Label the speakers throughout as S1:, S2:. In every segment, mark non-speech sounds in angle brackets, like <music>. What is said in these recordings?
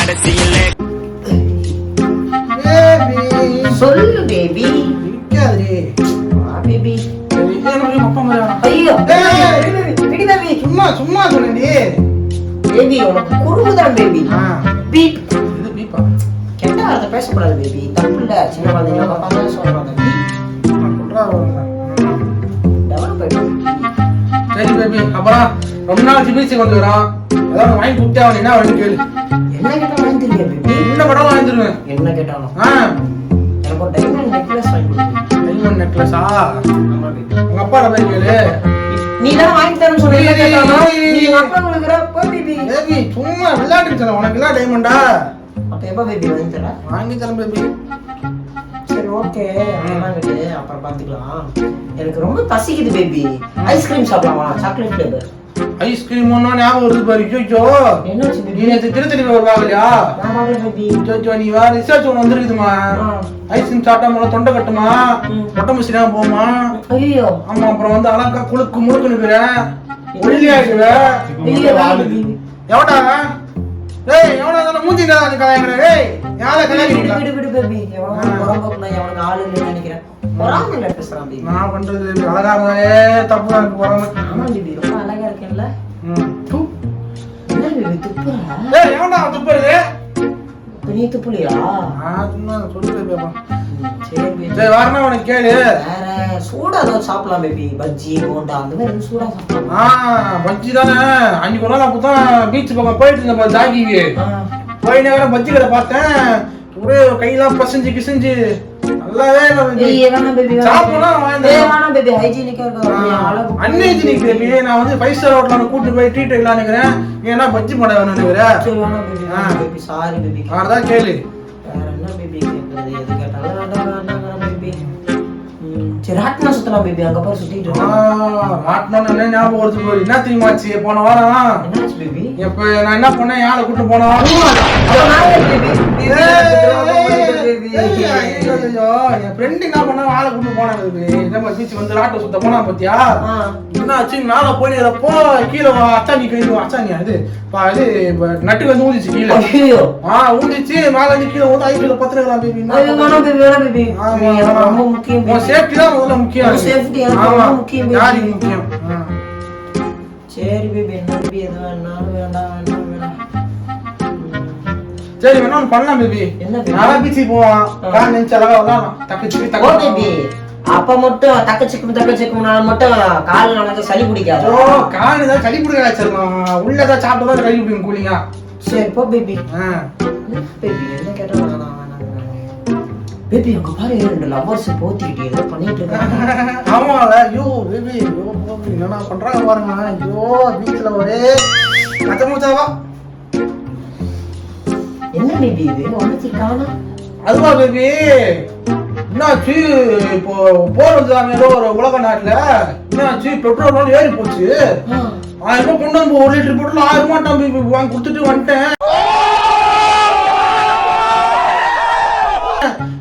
S1: கடைசியில்.
S2: சொல்லு baby baby. ஐயோ.
S3: சும்மா சும்மா சொன்னேன்டி.
S2: பேபி உனக்கு பேபி பீப்
S3: இது பீப்பா
S2: கெட்ட வார்த்தை பேசக்கூடாது பேபி தப்பு இல்ல சின்ன குழந்தைங்க நம்ம பார்த்தா சொல்றாங்க பீப்
S3: நான் சொல்றா
S2: டெவலப் ஆயிடும்
S3: சரி பேபி அப்புறம் ரொம்ப நாள் சிபிசி வந்து வரோம் ஏதாவது வாங்கி கொடுத்தே அவன் என்ன வேணும் கேளு.
S2: என்ன கேட்டாலும் வாங்கி தருவியா பேபி?
S3: என்ன படம் வாங்கி தருவேன்
S2: என்ன கேட்டாலும். எனக்கு ஒரு டைமண்ட் நெக்லஸ் வாங்கி
S3: டைமண்ட் நெக்லஸா உங்க அப்பா கேளு.
S2: நீ தான் வாங்கி தரேன்னு கேட்டாலும்.
S3: ஏய்,
S2: நீ அப்பா கொடுக்குற போ பேபி.
S3: பேபி சும்மா விளையாட்டு உனக்கு எல்லாம் டைமண்டா
S2: அப்ப எப்ப பேபி வாங்கி தர?
S3: வாங்கி தரேன் பேபி.
S2: சரி ஓகே விடு அப்புறம் பாத்துக்கலாம் எனக்கு ரொம்ப பசிக்குது பேபி. ஐஸ்கிரீம் சாப்பிடலாமா. சாக்லேட் ஃபிளேவர்
S3: ஐஸ்கிரீம் ஒன்னும் ஞாபகம் வருது பாரு.
S2: என்னாச்சு
S3: நீ நேற்று திருத்தணி
S2: பேபி
S3: ஐயோ நீ வேற ரிசர்ச் ஒன்று வந்துருக்குதுமா? ஐஸ்கிரீம் சாப்பிட்டா தொண்டை கட்டுமா?
S2: ம்.
S3: உடம்பு சரியா போமா
S2: ஐயோ
S3: ஆமா அப்புறம் வந்து அழகா குளுக்கு முழுக்கு நிற்கிறேன்
S2: பேபி
S3: எவடா ஏய் எவடா தானே மூஞ்சி நீ கலாய்க்கிற ஏய் யாரை
S2: விடு
S3: கலாய்க்கிறீங்களா
S2: விடு விடு பேபி எவனோ எவனுக்கு ஆளு நினைக்கிறேன். பேசுறான்
S3: நான் பண்றது அழகா இருந்தாலே தப்பு தான் இருக்கு போறாம.
S2: ஆமா இப்ப நீ துப்புலியா? சரி
S3: வரணும் உனக்கு கேளு.
S2: சூடா ஏதாவது சாப்பிடலாம் பேபி. பஜ்ஜி போண்டா அந்த மாதிரி சூடா சாப்பிடலாம்?
S3: ஆ பஜ்ஜி தானே. அன்னைக்கு ஒரு நாள் அப்பதான் பீச் பக்கம் போயிட்டு இருந்தேன் ஜாகிக்கு போய் நேரம் பஜ்ஜி கடை பார்த்தேன். ஒரே கையெல்லாம் பசஞ்சு கிசஞ்சு நல்லாவே
S2: வேணாம் பேபி வேணாம்
S3: நான் வந்து ஃபைவ் ஸ்டார் ஹோட்டல கூட்டு போய் ட்ரீட் வைக்கலாம்னு நினைக்கிறேன் நீ என்ன பஜ்ஜி பண்ண வேணும்னு நினைக்கிறேன்
S2: சரி வேணாம் பேபி
S3: அதான் கேளு.
S2: வேற என்ன பேபி கேக்குறது? எது கேட்டாலும் வேண்டாம் வேண்டாம் பேபி ராட்டினா சுத்தலாம் பேபி அங்க பாரு சுத்திட்டு
S3: என்ன ஞாபகம் வருது போய் என்ன தெரியுமாச்சு? போன வாரம்.
S2: என்னாச்சு பேபி
S3: இப்ப நான் என்ன பண்ணேன் யாரை கூட்டு
S2: பேபி
S3: என் ஃப்ரெண்டு என்ன பண்ணா ஆளை கூட்டு போனாங்க நம்ம பீச் வந்து ராட்டை சுத்த போனா பாத்தியா என்ன ஆச்சு மேல போனப்போ கீழே வா, அச்சாணி கை அச்சாணியா இது பா, இது நட்டு வந்து ஊதிச்சு கீழே ஆ ஊதிச்சு மேல கீழே ஊந்து ஐபிஎல்
S2: ஐயோ வேணாம் பேபி
S3: ஆமா, சேஃப்டி தான் முதல்ல முக்கியம்
S2: எனக்கு
S3: ஆமா.
S2: முக்கியம்.
S3: யாருக்கு முக்கியம்.
S2: சரி பேபி என்ன பேபி? எது வேணாலும் வேண்டாம் வேண்டாம் வேண்டாம்.
S3: சரி வேணா பண்ணலாம் பேபி.
S2: என்ன?
S3: நாளா பீச்சுக்கு போவான் கால் நினைச்சு அழகா விளாடலாம் தக்கச்சு
S2: ஓ
S3: தக்க
S2: பேபி. அப்ப மட்டும் தக்க சிக்கும் தக்க சிக்கும்னால மட்டும் கால் நினைச்சா சளி பிடிக்காது?
S3: ஓ கால் தான் கழி பிடிக்க வச்சிருக்கோம் உள்ளதான் சாப்பிட்டு தான் கழி பிடிக்கும் கூலிங்கா.
S2: சரி போ பேபி.
S3: ஆ.
S2: பேபி என்ன கேட்டா பேபி அங்க பாரு ரெண்டு லவ்வர்ஸ் போத்திக்கிட்டு ஏதோ பண்ணிட்டு இருக்காங்க. <laughs>
S3: ஆமால. ஐயோ பேபி ஐயோ என்னடா பண்றாங்க பாருங்க. ஐயோ பீச்ல ஒரே கச்சமுச்சாவா
S2: என்ன பேபி இது? ஒன்னுத்தி காணும்
S3: அதுவா பேபி என்னாச்சு? இப்போ போர் வந்தாங்க ஏதோ ஒரு உலக நாட்டுல. என்னாச்சு? பெட்ரோல் ஏறி போச்சு ஆயிரம் ரூபாய் கொண்டு வந்து ஒரு லிட்டர் பெட்ரோல் ஆயிரம் ரூபாய் வாங்கி கொடுத்துட்டு வந்துட்டேன்.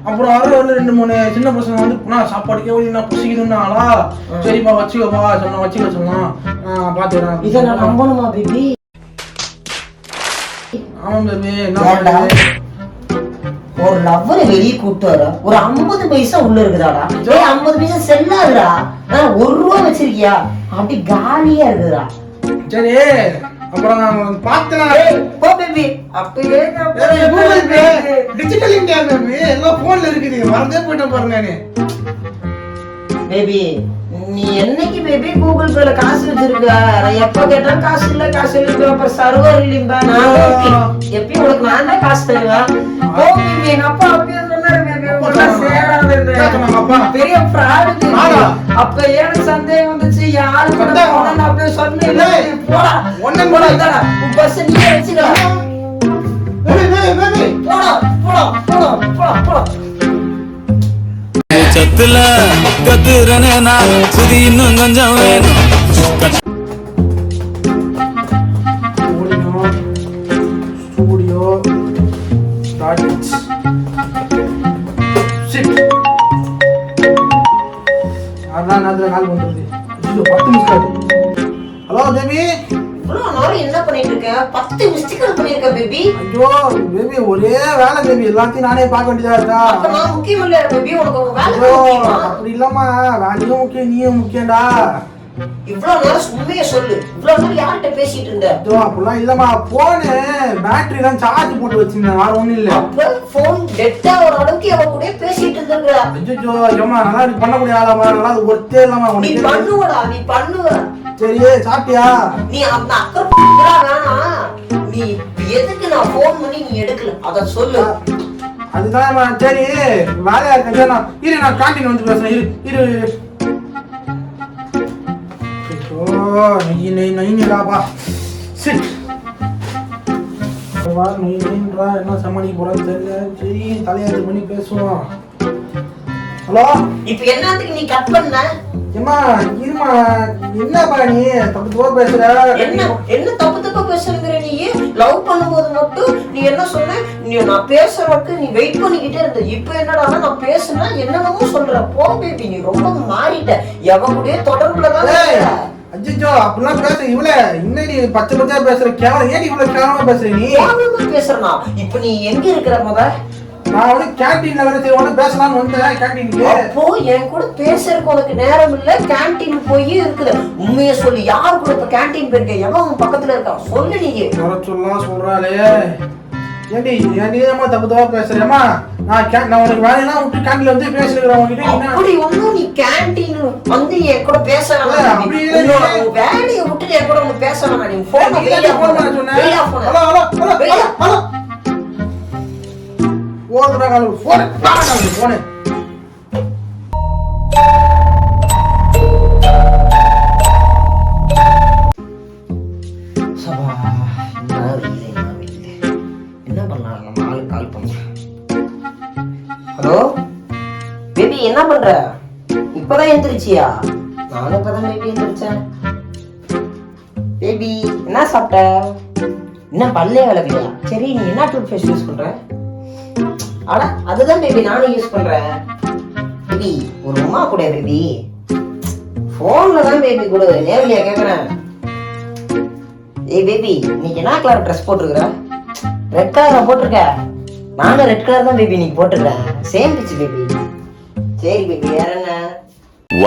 S3: அப்புறம் வர வரல ரெண்டு மூணு சின்ன பசங்க வந்து நான் சாப்பாடுக்கே வழி நான் பசிக்குதுன்னாங்களா சரிப்பா வச்சுக்கப்பா சொன்னா வச்சுக்க சொன்னா
S2: இதை நான்
S3: பாத்துக்கிறேன்
S2: நம்பணுமா பேபி?
S3: ஆமா பேபி. என்ன?
S2: ஒரு லவ்வரை வெளியே கூட்டு வர ஒரு ஐம்பது பைசா உள்ள இருக்குதாடா? ஏய் ஐம்பது பைசா செல்லாதுடா. ஆ, ஒரு ரூபா வச்சிருக்கியா? அப்படி காலியா இருக்குதா
S3: சரி அப்புறம் நான் பார்த்தேன்?
S2: பேபி அப்பயே நான்
S3: Google Pay. Digital India baby எல்லாம் போன்ல இருக்குது மறந்தே போயிட்டேன் பாருங்க நானு
S2: பேபி நீ என்னைக்கு பேபி கூகுள் பேல காசு வச்சிருக்க? நான் எப்ப கேட்டாலும் காசு இல்ல காசு இல்ல அப்புறம் சர்வர் இல்லைம்பா. நான் எப்படி- எப்பயும் உனக்கு நான் தான் காசு தருவேன். எங்க அப்பா அப்பயே பெரிய? அப்ப சந்தேகம் வந்துச்சு. யாரு சொன்னேன். போடா. போடா பஸ் நீயே வச்சுக்கலாம் போடா போடா போடா போடா போடா.
S4: சத்துல கத்துறனே நான். சுதி இன்னும் கொஞ்சம் வேணும்.
S3: ஸ்டூடியோ ஸ்டார்ட் அதான் நேரத்தில் கால் பண்ணுறது ஐயோ பத்து நிமிஷம் ஆகுது ஹலோ
S2: நேரம் என்ன பண்ணிட்டு இருக்க? பத்து மிஸ்டேக் பண்ணிருக்க பேபி
S3: ஐயோ பேபி ஒரே வேலை பேபி எல்லாத்தையும் நானே பார்க்க வேண்டியதா இருக்கா?
S2: நான் முக்கியம் இல்ல பேபி உனக்கு உன் வேலை
S3: ஐயோ
S2: முக்கியமா?
S3: அப்படி இல்லம்மா. வேலையும் முக்கியம் நீயும் முக்கியம்டா.
S2: இவ்வளவு நேரம் உண்மையை சொல்லு. இவ்வளவு நேரம் யார்கிட்ட பேசிட்டு இருந்த?
S3: அப்படிலாம் இல்லம்மா. போனு பேட்டரி சார்ஜ் போட்டு வச்சிருந்தேன். வேற ஒண்ணும் இல்ல.
S2: அப்ப போன் டெட்டா ஒரு அளவுக்கு அவ கூட பேசிட்டு இருந்திருக்கிற.
S3: ஐயோ ஐயோமா நல்லா இது பண்ணக்கூடிய ஆளாமா நல்லா அது ஒருத்தே இல்லாம
S2: நீ
S3: உனக்கு
S2: பண்ணுவடா நீ பண்ணுவ.
S3: சரி சாப்பிட்டியா?
S2: நீ அந்த அக்கறை வேணாம் நீ எதுக்கு நான் போன் பண்ணி நீ எடுக்கல? அத சொல்லு.
S3: அதுதான் சரி வேலையா இருக்க நான் இரு நான் கேண்டீன் வந்து பேசுறேன். இரு இரு. நெய் நெய் நெய்ங்கடாப்பா சிட் வா நெய் நெய்ன்றா என்ன சமாளிக்க போறான்னு தெரியல. சரி தலையாத்து பண்ணி பேசுவோம். ஹலோ?
S2: இப்ப என்னத்துக்கு நீ கட் பண்ண?
S3: ஏம்மா இருமா என்னப்பா நீ? தப்பு தப்பா பேசுற?
S2: என்ன என்ன தப்பு தப்பா பேசுறங்கிற நீ? லவ் பண்ணும்போது மட்டும் நீ என்ன சொன்ன? நீ நான் பேசுறதுக்கு நீ வெயிட் பண்ணிக்கிட்டே இருந்த. இப்போ என்னடா நான் பேசுனா என்னென்னமோ சொல்ற. போ பேபி நீ ரொம்ப மாறிட்ட. எவ கூடயே தொடர்புல தான்
S3: அச்சச்சோ அப்படிலாம் பேச இவ்வளவு இன்னடி பச்சை பச்சையா பேசுற கேவலம்? ஏன் இவ்வளவு கேவலமா பேசுற நீ?
S2: பேசுறனா? இப்ப நீ எங்க இருக்கிற முத?
S3: நான் வந்து கேண்டீன்ல வேற சரி உடனே பேசலாம்னு வந்தேன் கேண்டீனுக்கு
S2: அப்போ என் கூட பேசுறதுக்கு உனக்கு நேரம் இல்ல கேண்டீன் போய் இருக்குது. உண்மையை சொல்லி யாரு கூட இப்ப கேண்டீன் போயிருக்க? எவன் உன் பக்கத்துல இருக்கான் சொல்லு நீ
S3: சொல்லலாம் சொல்றாளே. ஏண்டி ஏண்டி ஏமா தப்பு தப்பா பேசுறேம்மா நான் நான் உனக்கு வேலையெல்லாம் விட்டு கேண்டீன்ல வந்து பேசுறேன் உங்ககிட்ட
S2: அப்படி ஒண்ணும் நீ கேண்டீன் வந்து என் கூட பேச வேணாம். வேலையை விட்டு என் கூட வந்து பேச வேணாம். நீ phone.
S3: Hello, hello, hello, hello,
S2: பண்ற இப்பதான் எந்திரிச்சியா? நானும் இப்பதான் பேபி எந்திரிச்சேன். பேபி என்ன சாப்பிட்ட? என்ன பல்லே விளக்கலையா? சரி நீ என்ன டூத் பேஸ்ட் யூஸ் பண்ற? அட அதுதான் பேபி நானும் யூஸ் பண்றேன். பேபி ஒரு உமா கூட பேபி ஃபோன்ல தான் பேபி கொடு நேர்லயா கேக்குறேன். ஏய் பேபி இன்னைக்கு என்ன கலர் ட்ரெஸ் போட்டிருக்கிற? ரெட் கலரா போட்டிருக்க. நானும் ரெட் கலர் தான் பேபி இன்னைக்கு போட்டிருக்கேன் சேம் பிச்சு பேபி சரி பேபி வேற என்ன?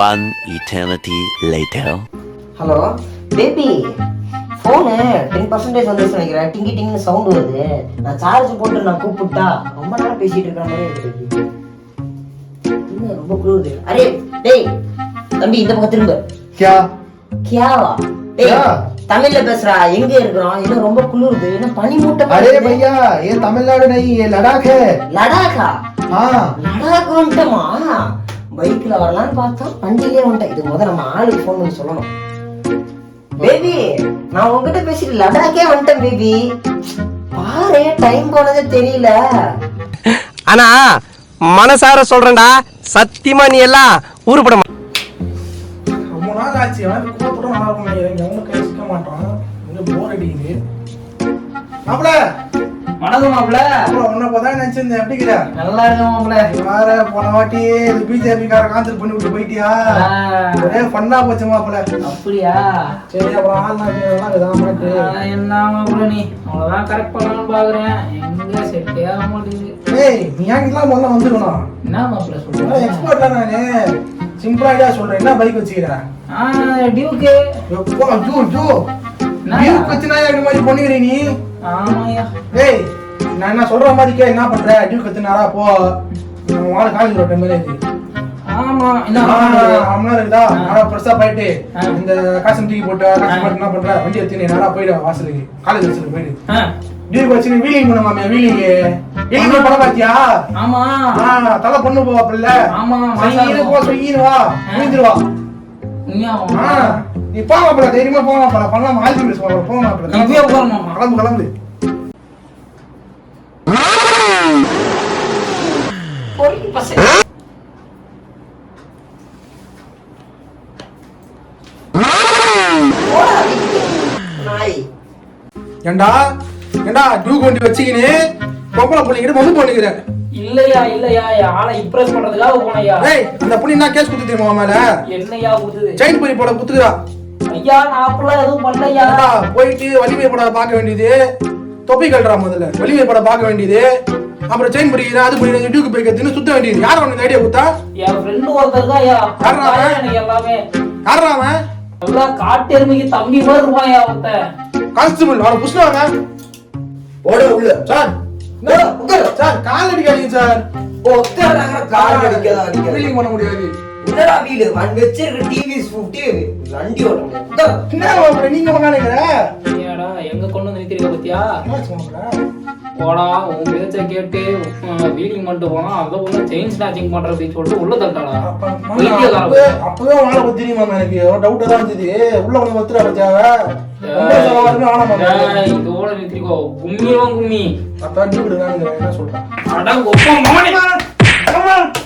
S1: One eternity later
S2: hello baby phone ten percentage வந்து நினைக்கிறேன். டிங்கி டிங்னு சவுண்ட் வருது. நான் சார்ஜ் போட்டு நான் கூப்பிட்டா ரொம்ப நேரம் பேசிட்டு இருக்கிற மாதிரி ரொம்ப குளிருது அரே டேய் தம்பி இந்த பக்கம் திரும்ப.
S3: கியா?
S2: கியாவா? டேய் தமிழ்ல பேசுறா. எங்க இருக்கிறோம் இன்னும் ரொம்ப குளிருது இன்னும் பனி மூட்டை
S3: அரே பையா ஏன் தமிழ்நாடு நை லடாக்
S2: லடாக்கா?
S3: हाँ
S2: லடாக் வந்துட்டோமா பைக்ல வரலாம்னு பார்த்தோம் வண்டியிலே வந்துட்டேன். இது முத நம்ம ஆளுக்கு ஃபோன் பண்ணி சொல்லணும். பேபி நான் உங்ககிட்ட பேசிட்டு லடாக்கே வந்துட்டேன் பேபி. பாரு டைம் போனதே தெரியல.
S5: ஆனா மனசார சொல்றேன்டா. சத்தியமா நீ எல்லாம் உருப்பட.
S3: ரொம்ப நாள் ஆச்சு. கூப்பிட நல்லா இருக்கும் ஒன்றும் கை சிக்க மாட்டான். கொஞ்சம் போர் அடிக்குது. மாப்பிள
S6: வணக்கம் மாப்பிள
S3: உன்னை பார்த்தா நினைச்சிருந்தேன். எப்படி இருக்கிற?
S6: நல்லா இருக்க மாப்பிள
S3: வேற போன வாட்டி இந்த பிஜேபி கார கான்சல் பண்ணி விட்டு போயிட்டியா? ஒரே ஃபன்னா போச்சு மாப்பிள
S6: அப்படியா?
S3: சரி அப்புறம் ஆள் நான்
S6: என்ன மாப்பிள நீ? அவ்வளவுதான் கரெக்ட் பண்ணலாம்னு பாக்குறேன். எங்க செட்டே ஆக மாட்டேங்குது.
S3: ஏய் நீ என்கிட்டலாம் முதல்ல வந்துக்கணும்
S6: என்ன மாப்பிள சொல்ற?
S3: எக்ஸ்போர்ட்ல நானு. சிம்பிளா ஐடியா சொல்றேன். என்ன பைக் வச்சுக்கிறேன்
S6: டியூக்கு
S3: எப்போ ஜூ
S6: என்ன?
S3: பீர் வச்சுனா இந்த மாதிரி பண்ணுகிறீ நீ? ஏய் நான் என்ன சொல்ற மாதிரி கே என்ன பண்ற? டியூ கத்துனாரா போ. காலேஜ் ரோட்ட மேலே இருக்கு
S6: ஆமா என்ன
S3: அம்மனா இருக்குதா? நல்லா பெருசா போயிட்டு. இந்த காசு தூக்கி போட்டு என்ன பண்ற? வண்டி எடுத்து நீ போயிடு வாசலுக்கு. காலேஜ் வாசலுக்கு போயிடு.
S6: ஆ,
S3: டியூ வச்சு வீலிங் பண்ண மாமே வீலிங். வீலிங் படம் பாத்தியா
S6: ஆமா.
S3: தலை பொண்ணு போவாப்புல
S6: ஆமா,
S3: சொய்யின்னு போ வா. முடிஞ்சிருவா ஆ, நீ போ மாப்பிள தைரியமா போ மாப்பிள பண்ணலாம் ஆல்ஜி மிஸ் மாப்பிள போ மாப்பிள
S6: இப்பயே உட்காரணுமா?
S3: கிளம்பு கிளம்பு ஏண்டா ஏண்டா டியூ வண்டி வச்சுக்கின்னு பொம்பளை பிள்ளைங்கிட்ட மது பண்ணிக்கிறேன்
S6: இல்லையா இல்லையா ஆளை இம்ப்ரெஸ் பண்றதுக்காக போனையா?
S3: ஏய் அந்த புள்ளி என்ன கேஸ் குடுத்து தெரியுமா மேல?
S6: என்னையா கொடுத்தது?
S3: செயின் பறி போட குத்துக்கிறா.
S6: ஐயா நான் அப்படிலாம் எதுவும் பண்ணலையா
S3: போயிட்டு வலிமை படம் பார்க்க வேண்டியது. தொப்பி கட்டுறா முதல்ல. வலிமை படம் பார்க்க வேண்டியது. அப்புறம் செயின் பிடிக்கிறேன் அது பிடிக்கிறேன் டியூக்கு போய்க்கிறதுன்னு சுத்த வேண்டியது. யார் அவனுக்கு ஐடியா கொடுத்தா?
S6: என் ஃப்ரெண்டு ஒருத்தர் தான் ஐயா? எல்லாமே.
S3: யாரா அவன்?
S6: எல்லாம் காட்டு எருமைக்கு தம்பி மாதிரி இருப்பான் ஐயா ஒருத்தன்
S3: கான்ஸ்டபிள் அவனை புஷ்ணாங்க
S2: போட உள்ள.
S3: சார்.
S2: உட்காரு.
S3: சார் கால் அடிக்காதீங்க சார்.
S2: கால் அடிக்காத,
S3: பண்ண முடியாது.
S2: என்னடா வீடு? வன் வச்சிருக்க டிவி ஃபிஃப்டி வண்டி ஓட்டணும் உட்காரு.
S3: என்ன மாப்பிள்ளை, நீங்க மகானுங்கிற
S6: ஏடா எங்க கொண்டு வந்து நிறுத்திருக்க பத்தியா? போடா உன் பேச்ச கேட்டு வீலிங் பண்ணிட்டு போனா அதை ஒண்ணு செயின் ஸ்நாச்சிங் பண்ற அப்படின்னு சொல்லிட்டு உள்ள தட்டாடா
S3: அப்ப மாமா,
S6: பைத்தியக்காரன்.
S3: அப்பவே- அப்பவே உன் ஆளை பத்தி தெரியுமா எனக்கு? டவுட்டா தான் இருந்தது. உள்ள வந்து பத்திரா பத்தியாவ?
S6: இதோட நிறுத்திக்கோ. கும்மியவன் கும்மி.
S3: அப்ப விடுங்க என்ன சொல்றேன்?
S6: அட ஒப்பம்